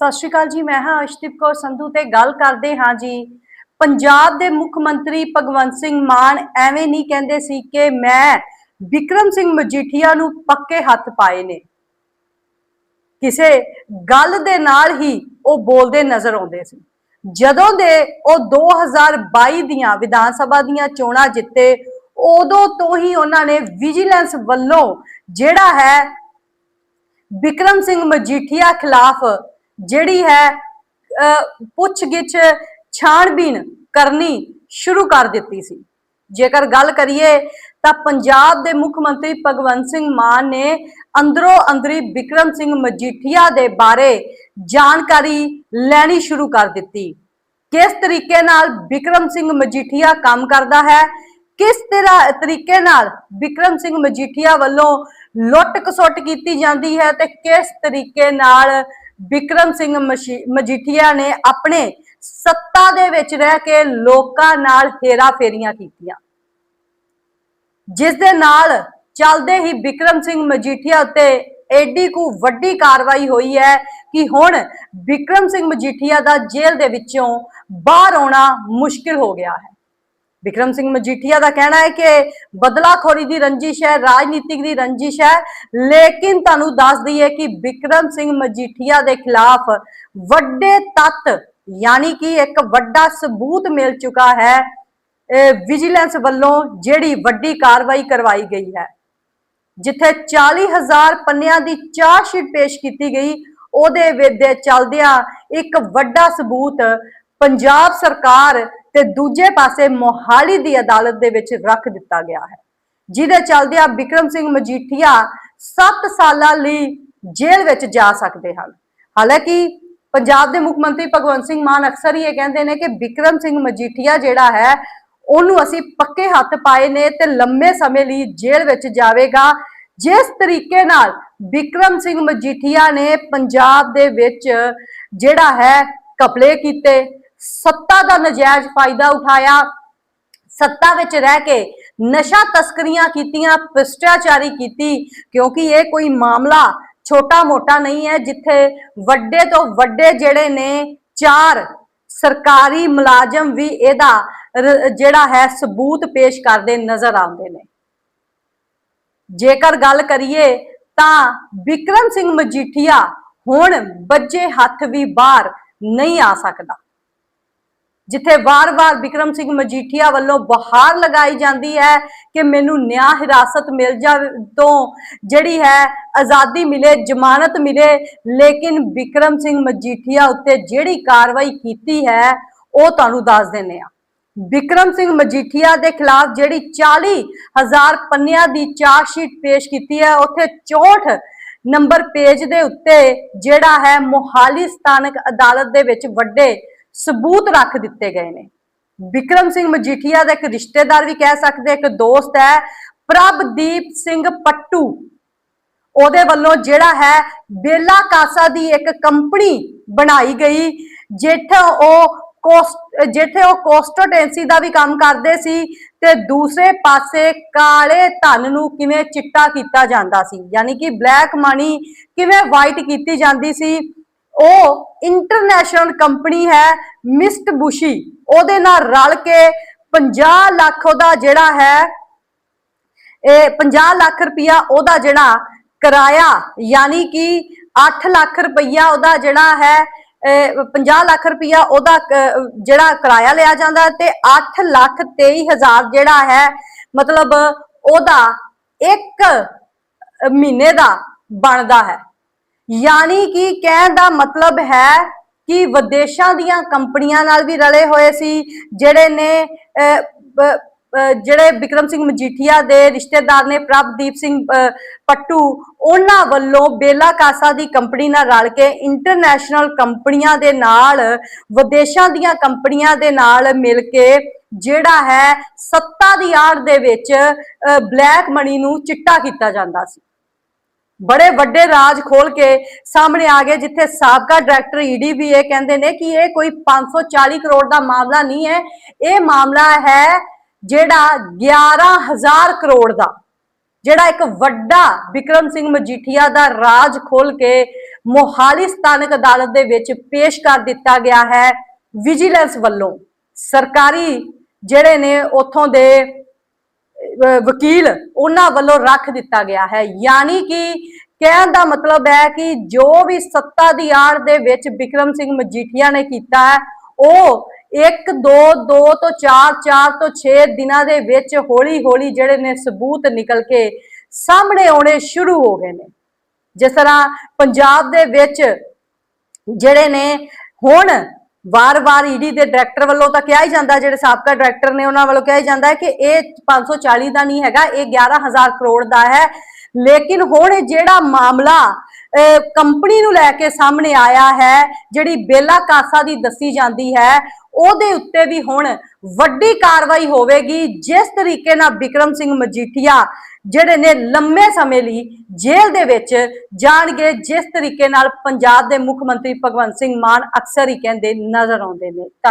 ਸਤਿ ਸ਼੍ਰੀ ਅਕਾਲ ਜੀ, ਮੈਂ ਹਾਂ ਅਸ਼ਦੀਪ ਕੌਰ ਸੰਧੂ ਤੇ ਗੱਲ ਕਰਦੇ ਹਾਂ ਜੀ। ਪੰਜਾਬ ਦੇ ਮੁੱਖ ਮੰਤਰੀ ਭਗਵੰਤ ਸਿੰਘ ਮਾਨ ਐਵੇਂ ਨਹੀਂ ਕਹਿੰਦੇ ਸੀ ਕਿ ਮੈਂ ਵਿਕਰਮ ਸਿੰਘ ਮਜੀਠੀਆ ਨੂੰ ਪੱਕੇ ਹੱਥ ਪਾਏ ਨੇ। ਕਿਸੇ ਗੱਲ ਦੇ ਨਾਲ ਹੀ ਉਹ ਬੋਲਦੇ ਨਜ਼ਰ ਆਉਂਦੇ ਸੀ। ਜਦੋਂ ਦੇ ਉਹ 2022 ਦੀਆਂ ਵਿਧਾਨ ਸਭਾ ਦੀਆਂ ਚੋਣਾਂ ਜਿੱਤੇ, ਉਦੋਂ ਤੋਂ ਹੀ ਉਹਨਾਂ ਨੇ ਵਿਜੀਲੈਂਸ ਵੱਲੋਂ ਜਿਹੜਾ ਹੈ ਵਿਕਰਮ ਸਿੰਘ ਮਜੀਠੀਆ ਖਿਲਾਫ ਜਿਹੜੀ ਹੈ ਅਹ, ਪੁੱਛਗਿੱਛ ਛਾਣਬੀਣ ਕਰਨੀ ਸ਼ੁਰੂ ਕਰ ਦਿੱਤੀ ਸੀ। ਜੇਕਰ ਗੱਲ ਕਰੀਏ ਤਾਂ ਪੰਜਾਬ ਦੇ ਮੁੱਖ ਮੰਤਰੀ ਭਗਵੰਤ ਸਿੰਘ ਮਾਨ ਨੇ ਅੰਦਰੋਂ ਅੰਦਰੀ ਵਿਕਰਮ ਸਿੰਘ ਮਜੀਠੀਆ ਦੇ ਬਾਰੇ ਜਾਣਕਾਰੀ ਲੈਣੀ ਸ਼ੁਰੂ ਕਰ ਦਿੱਤੀ। ਕਿਸ ਤਰੀਕੇ ਨਾਲ ਵਿਕਰਮ ਸਿੰਘ ਮਜੀਠੀਆ ਕੰਮ ਕਰਦਾ ਹੈ? ਕਿਸ ਤਰ੍ਹਾਂ ਤਰੀਕੇ ਨਾਲ ਵਿਕਰਮ ਸਿੰਘ ਮਜੀਠੀਆ ਵੱਲੋਂ ਲੁੱਟ ਕਸੁੱਟ ਕੀਤੀ ਜਾਂਦੀ ਹੈ ਤੇ ਕਿਸ ਤਰੀਕੇ ਨਾਲ ਵਿਕਰਮ ਸਿੰਘ ਮਸ਼ੀ- ਮਜੀਠੀਆ ਨੇ ਆਪਣੇ ਸੱਤਾ ਦੇ ਵਿੱਚ ਰਹਿ ਕੇ ਲੋਕਾਂ ਨਾਲ ਹੇਰਾ ਫੇਰੀਆਂ ਕੀਤੀਆਂ। ਜਿਸ ਦੇ ਨਾਲ ਚੱਲਦੇ ਹੀ ਵਿਕਰਮ ਸਿੰਘ ਮਜੀਠੀਆ ਉੱਤੇ ਐਡੀ ਕੁ ਵੱਡੀ ਕਾਰਵਾਈ ਹੋਈ ਹੈ ਕਿ ਹੁਣ ਵਿਕਰਮ ਸਿੰਘ ਮਜੀਠੀਆ ਦਾ ਜੇਲ੍ਹ ਦੇ ਵਿੱਚੋਂ ਬਾਹਰ ਆਉਣਾ ਮੁਸ਼ਕਿਲ ਹੋ ਗਿਆ ਹੈ। ਵਿਕਰਮ ਸਿੰਘ ਮਜੀਠੀਆ ਦਾ ਕਹਿਣਾ ਹੈ ਕਿ ਬਦਲਾਖੋਰੀ ਦੀ ਰੰਜਿਸ਼ ਹੈ, ਰਾਜਨੀਤਿਕ ਦੀ ਰੰਜਿਸ਼ ਹੈ, ਲੇਕਿਨ ਤੁਹਾਨੂੰ ਦੱਸ ਦਈਏ ਕਿ ਵਿਕਰਮ ਸਿੰਘ ਮਜੀਠੀਆ ਦੇ ਖਿਲਾਫ ਵੱਡੇ ਤੱਤ ਯਾਨੀ ਕਿ ਇੱਕ ਵੱਡਾ ਸਬੂਤ ਮਿਲ ਚੁੱਕਾ ਹੈ ਵਿਜੀਲੈਂਸ ਵੱਲੋਂ ਜਿਹੜੀ ਵੱਡੀ ਕਾਰਵਾਈ ਕਰਵਾਈ ਗਈ ਹੈ। ਜਿੱਥੇ 40000 ਪੰਨਿਆਂ ਦੀ ਚਾਰਜ ਸ਼ੀਟ ਪੇਸ਼ ਕੀਤੀ ਗਈ, ਉਹਦੇ ਵਿੱਚ ਦੇ ਚੱਲਦਿਆਂ ਇੱਕ ਵੱਡਾ ਸਬੂਤ ਪੰਜਾਬ ਸਰਕਾਰ ਤੇ ਦੂਜੇ ਪਾਸੇ ਮੋਹਾਲੀ ਦੀ ਅਦਾਲਤ ਦੇ ਵਿੱਚ ਰੱਖ ਦਿੱਤਾ ਗਿਆ ਹੈ। ਜਿਹਦੇ ਚਲਦਿਆਂ ਵਿਕਰਮ ਸਿੰਘ ਮਜੀਠੀਆ 7 ਸਾਲਾਂ ਲਈ ਜੇਲ੍ਹ ਵਿੱਚ ਜਾ ਸਕਦੇ ਹਨ। ਹਾਲਾਂਕਿ ਪੰਜਾਬ ਦੇ ਮੁੱਖ ਮੰਤਰੀ ਭਗਵੰਤ ਸਿੰਘ ਮਾਨ ਅਕਸਰ ਹੀ ਇਹ ਕਹਿੰਦੇ ਨੇ ਕਿ ਵਿਕਰਮ ਸਿੰਘ ਮਜੀਠੀਆ ਜਿਹੜਾ ਹੈ, ਉਹਨੂੰ ਅਸੀਂ ਪੱਕੇ ਹੱਥ ਪਾਏ ਨੇ ਤੇ ਲੰਮੇ ਸਮੇਂ ਲਈ ਜੇਲ੍ਹ ਵਿੱਚ ਜਾਵੇਗਾ। ਜਿਸ ਤਰੀਕੇ ਨਾਲ ਵਿਕਰਮ ਸਿੰਘ ਮਜੀਠੀਆ ਨੇ ਪੰਜਾਬ ਦੇ ਵਿੱਚ ਜਿਹੜਾ ਹੈ ਕਪਲੇ ਕੀਤੇ ਸੱਤਾ ਦਾ ਨਜਾਇਜ਼ ਫਾਇਦਾ ਉਠਾਇਆ। ਸੱਤਾ ਵਿੱਚ ਰਹਿ ਕੇ ਨਸ਼ਾ ਤਸਕਰੀਆਂ ਕੀਤੀਆਂ, ਭ੍ਰਿਸ਼ਟਾਚਾਰੀ ਕੀਤੀ, ਕਿਉਂਕਿ ਇਹ ਕੋਈ ਮਾਮਲਾ ਛੋਟਾ ਮੋਟਾ ਨਹੀਂ ਹੈ, ਜਿੱਥੇ ਵੱਡੇ ਤੋਂ ਵੱਡੇ ਜਿਹੜੇ ਨੇ, ਚਾਰ ਸਰਕਾਰੀ ਮੁਲਾਜ਼ਮ ਵੀ ਇਹਦਾ ਜਿਹੜਾ ਹੈ, ਸਬੂਤ ਪੇਸ਼ ਕਰਦੇ ਨਜ਼ਰ ਆਉਂਦੇ ਨੇ। ਜੇਕਰ ਗੱਲ ਕਰੀਏ ਤਾਂ ਵਿਕਰਮ ਸਿੰਘ ਮਜੀਠੀਆ ਹੁਣ ਬੱਜੇ ਹੱਥ ਵੀ ਬਾਹਰ ਨਹੀਂ ਆ ਸਕਦਾ। ਜਿੱਥੇ ਵਾਰ-ਵਾਰ ਵਿਕਰਮ ਸਿੰਘ ਮਜੀਠੀਆ ਵੱਲੋਂ ਬਹਾਰ ਲਗਾਈ ਜਾਂਦੀ ਹੈ ਕਿ ਮੈਨੂੰ ਨਿਆਂ ਹਿਰਾਸਤ ਮਿਲ ਜਾਵੇ ਤੋਂ, ਜਿਹੜੀ ਹੈ ਆਜ਼ਾਦੀ ਮਿਲੇ, ਜ਼ਮਾਨਤ ਮਿਲੇ, ਲੇਕਿਨ ਵਿਕਰਮ ਸਿੰਘ ਮਜੀਠੀਆ ਉੱਤੇ ਜਿਹੜੀ ਕਾਰਵਾਈ ਕੀਤੀ ਹੈ, ਉਹ ਤੁਹਾਨੂੰ ਦੱਸ ਦਿੰਨੇ ਆ ਵਿਕਰਮ ਸਿੰਘ ਮਜੀਠੀਆ ਦੇ ਖਿਲਾਫ ਜਿਹੜੀ 40000 ਪੰਨਿਆਂ ਦੀ ਚਾਰਜ ਸ਼ੀਟ ਪੇਸ਼ ਕੀਤੀ ਹੈ, ਉੱਥੇ 64 ਨੰਬਰ ਪੇਜ ਦੇ ਉੱਤੇ ਜਿਹੜਾ ਹੈ ਮੋਹਾਲੀ ਸਥਾਨਕ ਅਦਾਲਤ ਦੇ ਵਿੱਚ ਵੱਡੇ ਸਬੂਤ ਰੱਖ ਦਿੱਤੇ ਗਏ ਨੇ। ਵਿਕਰਮ ਸਿੰਘ ਮਜੀਠੀਆ ਦਾ ਇੱਕ ਰਿਸ਼ਤੇਦਾਰ ਵੀ ਕਹਿ ਸਕਦੇ ਇੱਕ ਦੋਸਤ ਹੈ, ਪ੍ਰਭਦੀਪ ਸਿੰਘ ਪੱਟੂ। ਉਹਦੇ ਵੱਲੋਂ ਜਿਹੜਾ ਹੈ, ਬੇਲਾ ਕਾਸਾ ਦੀ ਇੱਕ ਕੰਪਨੀ ਬਣਾਈ ਗਈ, ਜਿੱਥੇ ਉਹ ਕੋਸਟ ਜਿੱਥੇ ਉਹ ਕੋਸਟੋਟੈਂਸੀ ਦਾ ਵੀ ਕੰਮ ਕਰਦੇ ਸੀ ਤੇ ਦੂਸਰੇ ਪਾਸੇ ਕਾਲੇ ਧਨ ਨੂੰ ਕਿਵੇਂ ਚਿੱਟਾ ਕੀਤਾ ਜਾਂਦਾ ਸੀ। ਯਾਨੀ ਕਿ ਬਲੈਕ ਮਨੀ ਕਿਵੇਂ ਵਾਈਟ ਕੀਤੀ ਜਾਂਦੀ ਸੀ ਉਹ ਇੰਟਰਨੈਸ਼ਨਲ ਕੰਪਨੀ ਹੈ ਮਿਸਟ ਬੁਸ਼ੀ ਉਹਦੇ ਨਾਲ ਰਲ ਕੇ 50 ਲੱਖ ਉਹਦਾ ਜਿਹੜਾ ਹੈ, ਇਹ 50 ਲੱਖ ਰੁਪਇਆ ਉਹਦਾ ਜਿਹੜਾ ਕਿਰਾਇਆ, ਯਾਨੀ ਕਿ 8 ਲੱਖ ਰੁਪਇਆ ਉਹਦਾ ਜਿਹੜਾ ਹੈ, ਇਹ 50 ਲੱਖ ਰੁਪਇਆ ਉਹਦਾ ਜਿਹੜਾ ਕਿਰਾਇਆ ਲਿਆ ਜਾਂਦਾ ਤੇ 8 ਲੱਖ 23 ਹਜ਼ਾਰ ਜਿਹੜਾ ਹੈ, ਮਤਲਬ ਉਹਦਾ ਇੱਕ ਮਹੀਨੇ ਦਾ ਬਣਦਾ ਹੈ। ਯਾਨੀ ਕਿ ਕਹਿਣ ਦਾ ਮਤਲਬ ਹੈ ਕਿ ਵਿਦੇਸ਼ਾਂ ਦੀਆਂ ਕੰਪਨੀਆਂ ਨਾਲ ਵੀ ਰਲੇ ਹੋਏ ਸੀ, ਜਿਹੜੇ ਨੇ ਜਿਹੜੇ ਵਿਕਰਮ ਸਿੰਘ ਮਜੀਠੀਆ ਦੇ ਰਿਸ਼ਤੇਦਾਰ ਨੇ ਪ੍ਰਭਦੀਪ ਸਿੰਘ ਪੱਟੂ, ਉਹਨਾਂ ਵੱਲੋਂ ਬੇਲਾ ਕਾਸਾ ਦੀ ਕੰਪਨੀ ਨਾਲ ਰਲ ਕੇ ਇੰਟਰਨੈਸ਼ਨਲ ਕੰਪਨੀਆਂ ਦੇ ਨਾਲ, ਵਿਦੇਸ਼ਾਂ ਦੀਆਂ ਕੰਪਨੀਆਂ ਦੇ ਨਾਲ ਮਿਲ ਕੇ ਜਿਹੜਾ ਹੈ, ਸੱਤਾ ਦੀ ਆੜ ਦੇ ਵਿੱਚ ਬਲੈਕ ਮਨੀ ਨੂੰ ਚਿੱਟਾ ਕੀਤਾ ਜਾਂਦਾ ਸੀ। ਬੜੇ ਵੱਡੇ ਰਾਜ ਖੋਲ ਕੇ ਸਾਹਮਣੇ ਆ ਗਏ, ਜਿੱਥੇ ਸਾਬਕਾ ਡਾਇਰੈਕਟਰ ਈਡੀ ਵੀ ਇਹ ਕਹਿੰਦੇ ਨੇ ਕਿ ਇਹ ਕੋਈ 540 ਕਰੋੜ ਦਾ ਮਾਮਲਾ ਨਹੀਂ ਹੈ। ਇਹ ਮਾਮਲਾ ਹੈ ਜਿਹੜਾ 11000 ਕਰੋੜ ਦਾ, ਜਿਹੜਾ ਇੱਕ ਵੱਡਾ ਵਿਕਰਮ ਸਿੰਘ ਮਜੀਠੀਆ ਦਾ ਰਾਜ ਖੋਲ ਕੇ ਮੋਹਾਲੀ ਸਥਾਨਕ ਅਦਾਲਤ ਦੇ ਵਿੱਚ ਪੇਸ਼ ਕਰ ਦਿੱਤਾ ਗਿਆ ਹੈ। ਵਿਜੀਲੈਂਸ ਵੱਲੋਂ ਸਰਕਾਰੀ ਜਿਹੜੇ ਨੇ ਉਥੋਂ ਦੇ ਵਕੀਲ ਉਹਨਾਂ ਵੱਲੋਂ ਰੱਖ ਦਿੱਤਾ ਗਿਆ ਹੈ। ਯਾਨੀ ਕਿ ਕਹਿਣ ਦਾ ਮਤਲਬ ਹੈ ਕਿ ਜੋ ਵੀ ਸੱਤਾ ਦੀ ਆੜ ਦੇ ਵਿੱਚ ਵਿਕਰਮ ਸਿੰਘ ਮਜੀਠੀਆ ਨੇ ਕੀਤਾ ਹੈ, ਉਹ 1 2 2 ਤੋਂ 4 4 ਤੋਂ 6 ਦਿਨਾਂ ਦੇ ਵਿੱਚ ਹੌਲੀ ਹੌਲੀ ਜਿਹੜੇ ਨੇ ਸਬੂਤ ਨਿਕਲ ਕੇ ਸਾਹਮਣੇ ਆਉਣੇ ਸ਼ੁਰੂ ਹੋ ਗਏ ਨੇ। ਜਿਸ ਤਰ੍ਹਾਂ ਪੰਜਾਬ ਦੇ ਵਿੱਚ ਜਿਹੜੇ ਨੇ ਹੁਣ ਵਾਰ-ਵਾਰ ਈਡੀ ਦੇ ਡਾਇਰੈਕਟਰ ਵੱਲੋਂ ਤਾਂ ਕਿਹਾ ਹੀ ਜਾਂਦਾ ਜਿਹੜੇ ਸਾਬਕਾ ਡਾਇਰੈਕਟਰ ਨੇ ਉਹਨਾਂ ਵੱਲੋਂ ਕਿਹਾ ਹੀ ਜਾਂਦਾ ਹੈ ਕਿ ਇਹ 540 ਦਾ ਨਹੀਂ ਹੈਗਾ ਇਹ 11000 ਕਰੋੜ ਦਾ ਹੈ। ਲੇਕਿਨ ਹੁਣ ਇਹ ਜਿਹੜਾ ਮਾਮਲਾ ਅਹ, ਕੰਪਨੀ ਨੂੰ ਲੈ ਕੇ ਸਾਹਮਣੇ ਆਇਆ ਹੈ ਜਿਹੜੀ ਬੇਲਾ ਕਾਸਾ ਦੀ ਦੱਸੀ ਜਾਂਦੀ ਹੈ ਉਹਦੇ ਉੱਤੇ ਵੀ ਹੁਣ ਵੱਡੀ ਕਾਰਵਾਈ ਹੋਵੇਗੀ। ਜਿਸ ਤਰੀਕੇ ਨਾਲ ਵਿਕਰਮ ਸਿੰਘ ਮਜੀਠੀਆ ਜਿਹੜੇ ਨੇ ਲੰਮੇ ਸਮੇਂ ਲਈ ਜੇਲ੍ਹ ਦੇ ਵਿੱਚ ਜਾਣਗੇ, ਜਿਸ ਤਰੀਕੇ ਨਾਲ ਪੰਜਾਬ ਦੇ ਮੁੱਖ ਮੰਤਰੀ ਭਗਵੰਤ ਸਿੰਘ ਮਾਨ ਅਕਸਰ ਹੀ ਕਹਿੰਦੇ ਨਜ਼ਰ ਆਉਂਦੇ ਨੇ।